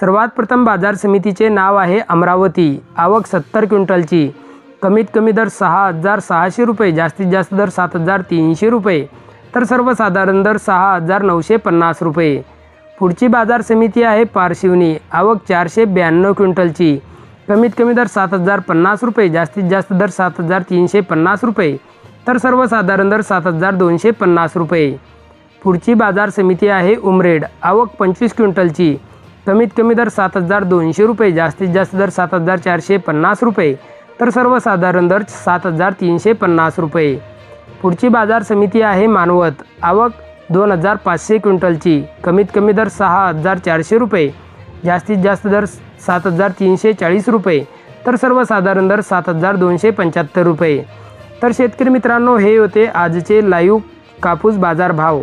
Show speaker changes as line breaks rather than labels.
सर्वात प्रथम बाजार समितीचे नाव आहे अमरावती. आवक सत्तर क्विंटलची. कमीत कमी दर सहा हजार सहाशे रुपये जास्तीत जास्त दर सात हजार तीनशे रुपये तर सर्वसाधारण दर सहा हजार नऊशे पन्नास रुपये. पुढची बाजार समिती आहे पारशिवनी. आवक चारशे ब्याण्णव क्विंटलची. कमीत कमी दर सात हजार पन्नास रुपये जास्तीत जास्त दर सात हजार तीनशे पन्नास रुपये तर सर्वसाधारण दर सात हजार दोनशे पन्नास रुपये. पुढची बाजार समिती आहे उमरेड. आवक पंचवीस क्विंटलची. कमीत कमी दर सात हजार दोनशे रुपये जास्तीत जास्त दर सात हजार चारशे पन्नास रुपये तर सर्वसाधारण दर सात हजार तीनशे पन्नास रुपये. पुढची बाजार समिती आहे मानवत. आवक दोन हजार पाचशे क्विंटलची. कमीत कमी दर सहा हजार चारशे रुपये जास्तीत जास्त दर सात हजार तीनशे चाळीस रुपये तर सर्वसाधारण दर सात हजार दोनशे पंच्याहत्तर रुपये. तर शेतकरी मित्रांनो हे होते आजचे लाईव्ह कापूस बाजार भाव